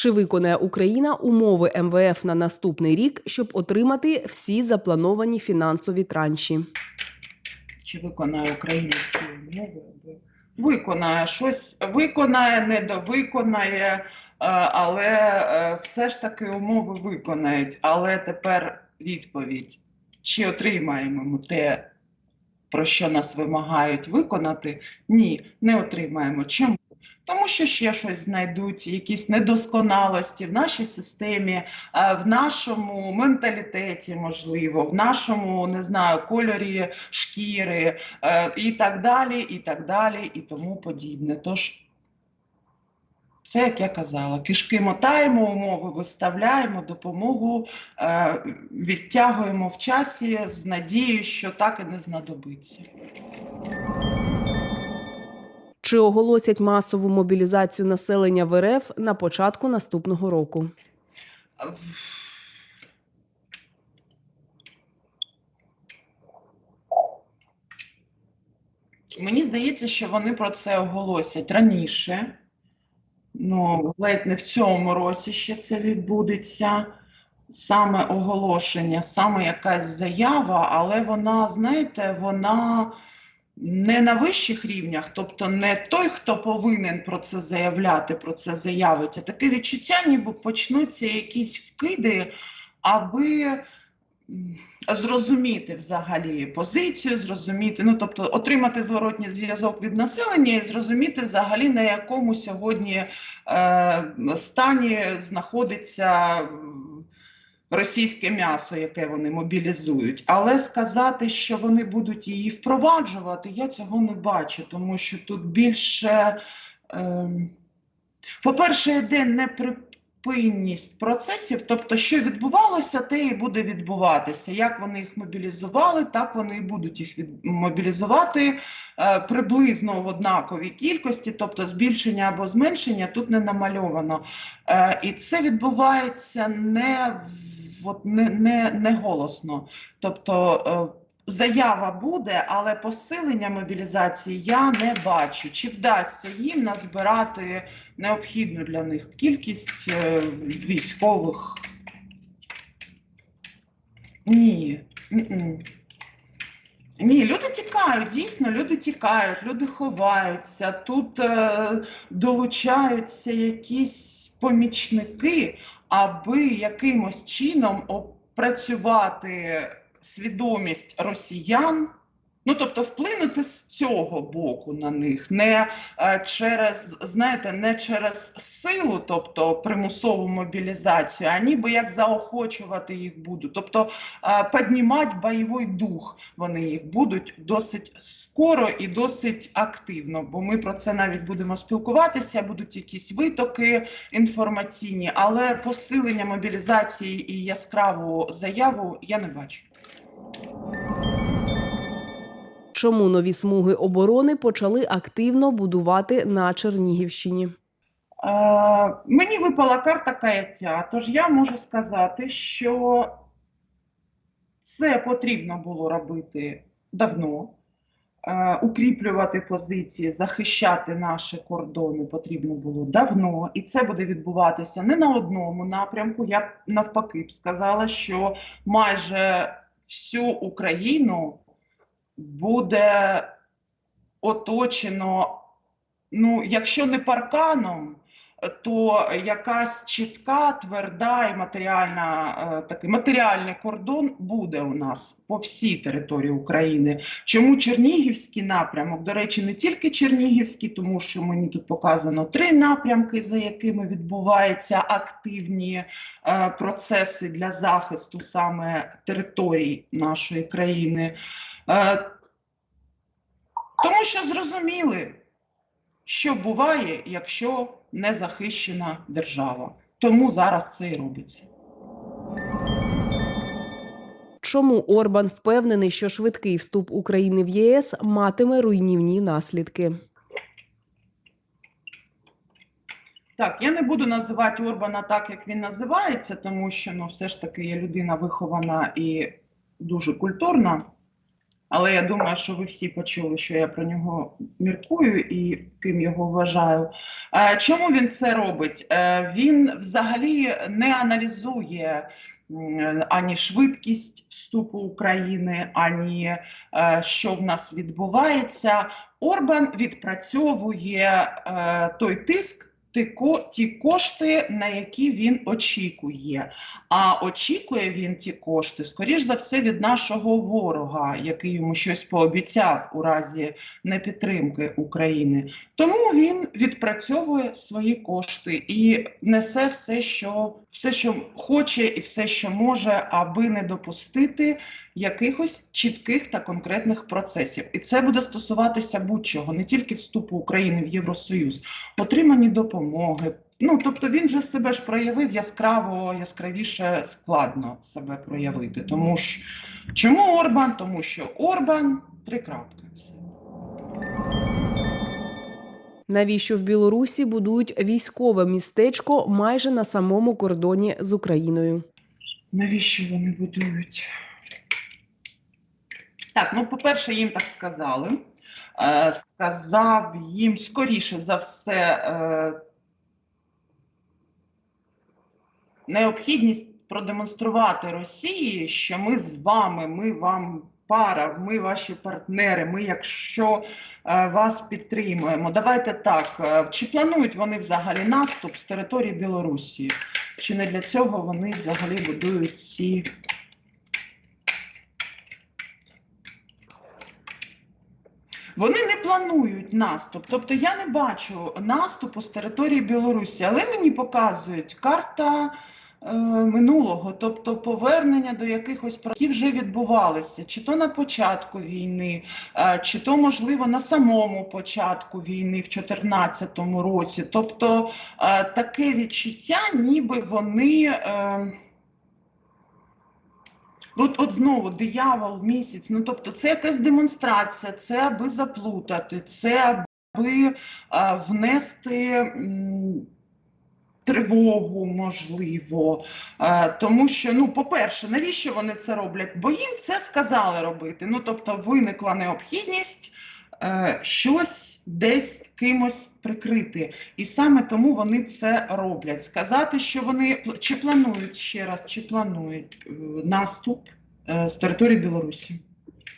Чи виконає Україна умови МВФ на наступний рік, щоб отримати всі заплановані фінансові транші? Чи виконає Україна всі умови? Виконає щось, виконає, недовиконає, е, але е, все ж таки умови виконають. Але тепер відповідь: чи отримаємо ми те, про що нас вимагають виконати? Ні, не отримаємо. Чому? Тому що ще щось знайдуть, якісь недосконалості в нашій системі, е, в нашому менталітеті, можливо, в нашому не знаю, кольорі шкіри е, і так далі, і так далі, і тому подібне. Тож, це як я казала, кишки мотаємо, умови виставляємо, допомогу е, відтягуємо в часі з надією, що так і не знадобиться. Чи оголосять масову мобілізацію населення в РФ на початку наступного року? Мені здається, що вони про це оголосять раніше. Ну, ледь не в цьому році ще це відбудеться. Саме оголошення, саме якась заява, але вона, знаєте, вона не на вищих рівнях, тобто не той, хто повинен про це заявляти, про це заявить, а таке відчуття, ніби почнуться якісь вкиди, аби зрозуміти взагалі позицію, зрозуміти, ну тобто отримати зворотній зв'язок від населення і зрозуміти взагалі на якому сьогодні е, стані знаходиться російське м'ясо, яке вони мобілізують. Але сказати, що вони будуть її впроваджувати, я цього не бачу, тому що тут більше, ем, по-перше, йде неприпинність процесів, тобто, що відбувалося, те і буде відбуватися. Як вони їх мобілізували, так вони і будуть їх від... мобілізувати е, приблизно в однаковій кількості, тобто збільшення або зменшення тут не намальовано. Е, і це відбувається не, в- от, не, не, не голосно. Тобто е, заява буде, але посилення мобілізації я не бачу. Чи вдасться їм назбирати необхідну для них кількість е, військових? Ні. Ні, люди тікають, дійсно, люди тікають, люди ховаються. Тут е, долучаються якісь помічники, аби якимось чином опрацювати свідомість росіян. Ну, тобто вплинути з цього боку на них, не е, через, знаєте, не через силу, тобто примусову мобілізацію, а ніби як заохочувати їх будуть. Тобто е, піднімати бойовий дух вони їх будуть досить скоро і досить активно. Бо ми про це навіть будемо спілкуватися, будуть якісь витоки інформаційні, але посилення мобілізації і яскраву заяву я не бачу. Чому нові смуги оборони почали активно будувати на Чернігівщині? Е, мені випала карта каяття, тож я можу сказати, що це потрібно було робити давно. Е, укріплювати позиції, захищати наші кордони потрібно було давно, і це буде відбуватися не на одному напрямку. Я навпаки б сказала, що майже всю Україну буде оточено, ну, якщо не парканом, то якась чітка, тверда і матеріальна, е, такий матеріальний кордон буде у нас по всій території України. Чому Чернігівський напрямок? До речі, не тільки Чернігівський, тому що мені тут показано три напрямки, за якими відбуваються активні е, процеси для захисту саме територій нашої країни. Е, тому що зрозуміли, що буває, якщо не захищена держава. Тому зараз це і робиться. Чому Орбан впевнений, що швидкий вступ України в ЄС матиме руйнівні наслідки? Так, я не буду називати Орбана так, як він називається, тому що ну, все ж таки є людина вихована і дуже культурна. Але я думаю, що ви всі почули, що я про нього міркую і ким його вважаю. Е, Чому він це робить? Е, Він взагалі не аналізує ані швидкість вступу України, ані е, що в нас відбувається. Орбан відпрацьовує той тиск. Ті, ко- кошти, на які він очікує. А очікує він ті кошти, скоріш за все, від нашого ворога, який йому щось пообіцяв у разі непідтримки України. Тому він відпрацьовує свої кошти і несе все, що все, що хоче, і все, що може, аби не допустити якихось чітких та конкретних процесів. І це буде стосуватися будь-чого, не тільки вступу України в Євросоюз, отримані допомоги. Ну, тобто він же себе ж проявив яскраво, яскравіше складно себе проявити. Тому ж чому Орбан? Тому що Орбан три крапки. Все. Навіщо в Білорусі будують військове містечко майже на самому кордоні з Україною? Навіщо вони будують? Так, ну, по-перше, їм так сказали. Е, сказав їм скоріше за все е, необхідність продемонструвати Росії, що ми з вами, ми вам пара, ми ваші партнери, ми, якщо е, вас підтримуємо. Давайте так. е, Чи планують вони взагалі наступ з території Білорусі? Чи не для цього вони взагалі будують ці Вони не планують наступ. Тобто я не бачу наступу з території Білорусі, але мені показують карта е, минулого, тобто повернення до якихось які вже відбувалися, чи то на початку війни, е, чи то, можливо, на самому початку війни в 2014 році. Тобто е, таке відчуття, ніби вони. Е, От, от знову диявол місяць. Ну тобто, це якась демонстрація, це аби заплутати, це аби е, внести м, тривогу, можливо. Е, тому що, ну, по-перше, навіщо вони це роблять? Бо їм це сказали робити. Ну, тобто, виникла необхідність. Е, Щось десь кимось прикрити, і саме тому вони це роблять. Сказати, що вони чи планують ще раз, чи планують е, наступ е, з території Білорусі?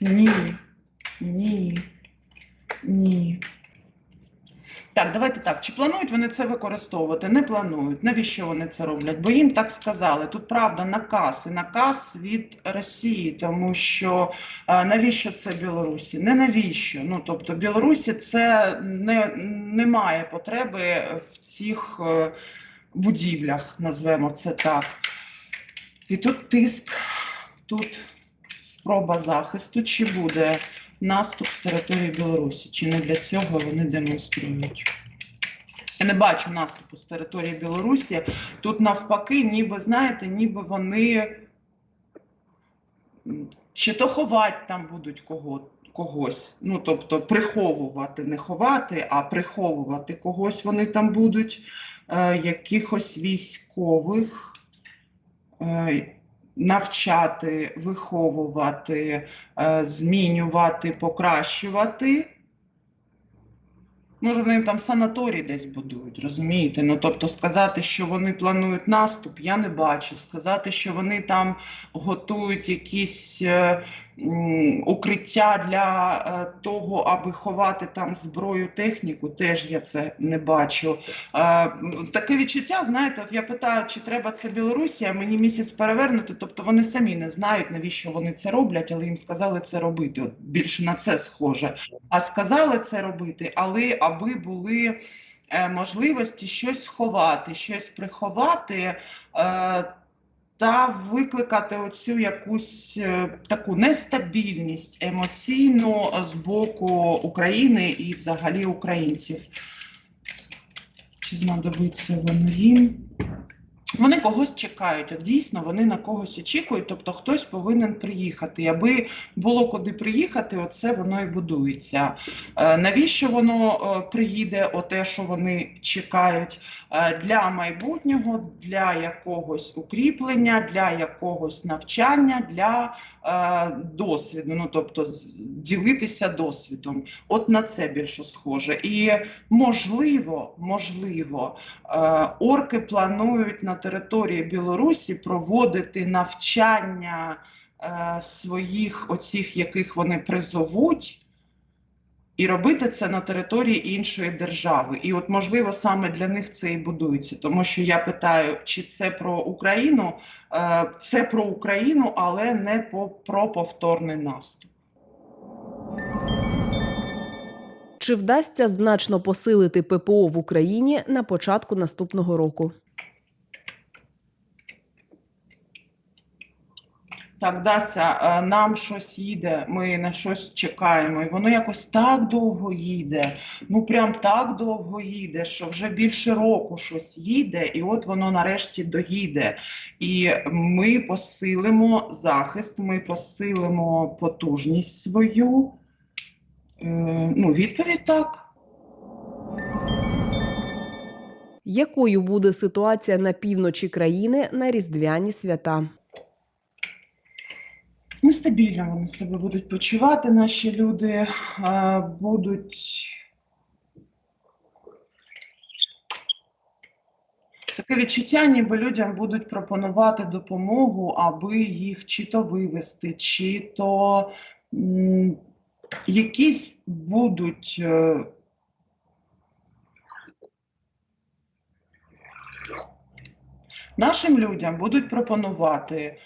Ні, ні, ні. Так, давайте так. Чи планують вони це використовувати? Не планують. Навіщо вони це роблять? Бо їм так сказали. Тут правда наказ і наказ від Росії, тому що е, навіщо це Білорусі? Не навіщо. Ну тобто, Білорусі це не, не має потреби в цих е, будівлях, назвемо це так. І тут тиск, тут спроба захисту, чи буде наступ з території Білорусі, чи не для цього вони демонструють. Я не бачу наступу з території Білорусі. Тут навпаки, ніби, знаєте, ніби вони чи то ховати там будуть кого, когось. Ну, тобто приховувати, не ховати, а приховувати когось вони там будуть, е, якихось військових. Е, навчати, виховувати, е, змінювати, покращувати. Може, вони там санаторій десь будують, розумієте? Ну, тобто сказати, що вони планують наступ, я не бачу. Сказати, що вони там готують якісь е, укриття для е, того, аби ховати там зброю, техніку, теж я це не бачу. Е, таке відчуття, знаєте, от я питаю, чи треба це Білорусі, а мені місяць перевернути. Тобто вони самі не знають, навіщо вони це роблять, але їм сказали це робити. От більше на це схоже. А сказали це робити, але аби були е, можливості щось сховати, щось приховати. Е, та викликати оцю якусь е, таку нестабільність емоційну з боку України і взагалі українців. Чи знадобиться воно їм? Вони когось чекають. От дійсно вони на когось очікують, тобто хтось повинен приїхати. Аби було куди приїхати, оце воно і будується. Е, Навіщо воно е, приїде? Оте, що вони чекають Е, для майбутнього, для якогось укріплення, для якогось навчання, для досвіду. Ну тобто ділитися досвідом. От на це більше схоже. І можливо, можливо, орки планують на території Білорусі проводити навчання е, своїх оцих, яких вони призовуть. І робити це на території іншої держави. І от, можливо, саме для них це і будується. Тому що я питаю, чи це про Україну? Е, Це про Україну, але не по, про повторний наступ. Чи вдасться значно посилити ППО в Україні на початку наступного року? Так, Дася, е, нам щось їде, ми на щось чекаємо, і воно якось так довго їде. Ну прям так довго їде, що вже більше року щось їде, і от воно нарешті доїде. І ми посилимо захист, ми посилимо потужність свою. Е, Ну, відповідь так. Якою буде ситуація на півночі країни на різдвяні свята? Нестабільно вони себе будуть почувати, наші люди е, будуть. Таке відчуття, ніби людям будуть пропонувати допомогу, аби їх чи то вивести, чи то якісь будуть. е, Нашим людям будуть пропонувати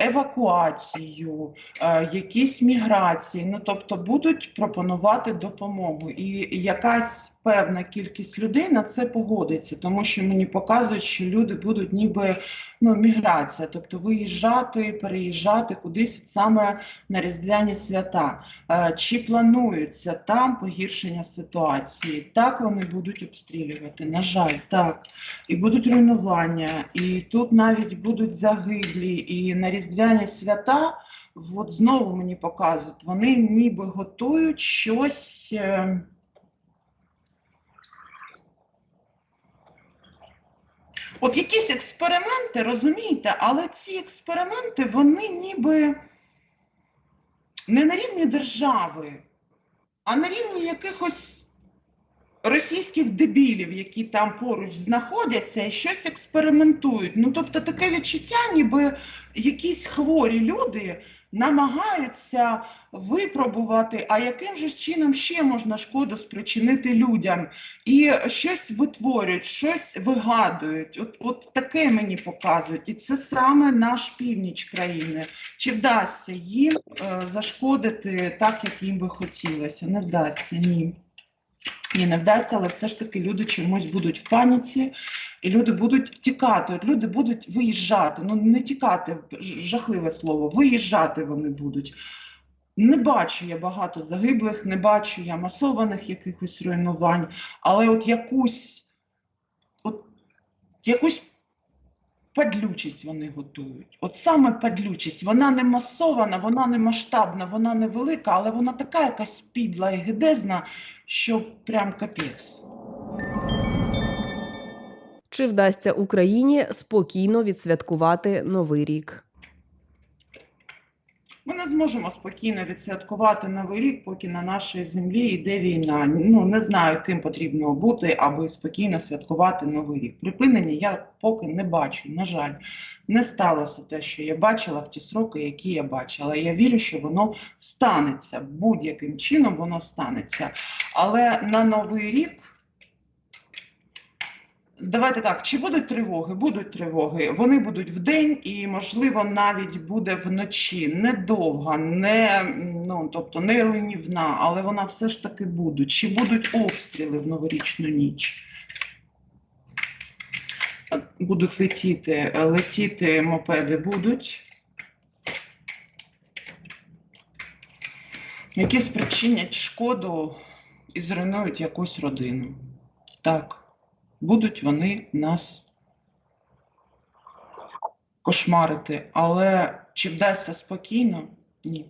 евакуацію, е, якісь міграції, ну тобто будуть пропонувати допомогу. І якась певна кількість людей на це погодиться, тому що мені показують, що люди будуть ніби ну, міграція, тобто виїжджати, переїжджати кудись саме на різдвяні свята. Е, Чи планується там погіршення ситуації? Так вони будуть обстрілювати. На жаль, так і будуть руйнування, і тут навіть будуть загиблі, і на різдвяні свята, от знову мені показують, вони ніби готують щось. е, От якісь експерименти, розумієте, але ці експерименти, вони ніби не на рівні держави, а на рівні якихось російських дебілів, які там поруч знаходяться і щось експериментують. Ну, тобто таке відчуття, ніби якісь хворі люди намагаються випробувати, а яким же чином ще можна шкоду спричинити людям. І щось витворюють, щось вигадують. От, от таке мені показують. І це саме наш північ країни. Чи вдасться їм е, зашкодити так, як їм би хотілося? Не вдасться, ні. Ні, не вдасться, але все ж таки люди чомусь будуть в паніці, і люди будуть тікати. Люди будуть виїжджати. Ну не тікати, жахливе слово. Виїжджати вони будуть. Не бачу я багато загиблих, не бачу я масованих якихось руйнувань, але от якусь, от якусь падлючість вони готують. От саме падлючість, вона не масована, вона не масштабна, вона не велика, але вона така якась підла і гидезна, що прям капець. Чи вдасться Україні спокійно відсвяткувати новий рік? Ми не зможемо спокійно відсвяткувати новий рік, поки на нашій землі йде війна. Ну не знаю, ким потрібно бути, аби спокійно святкувати новий рік. Припинення я поки не бачу. На жаль, не сталося те, що я бачила в ті сроки, які я бачила. Я вірю, що воно станеться будь-яким чином. Воно станеться. Але на новий рік. Давайте так, чи будуть тривоги? Будуть тривоги. Вони будуть вдень і, можливо, навіть буде вночі. Недовга, не, ну, тобто не руйнівна, але вона все ж таки буде. Чи будуть обстріли в новорічну ніч? Будуть летіти, летіти мопеди будуть. Які спричинять шкоду і зруйнують якусь родину. Так будуть вони нас кошмарити. Але чи вдасться спокійно? Ні.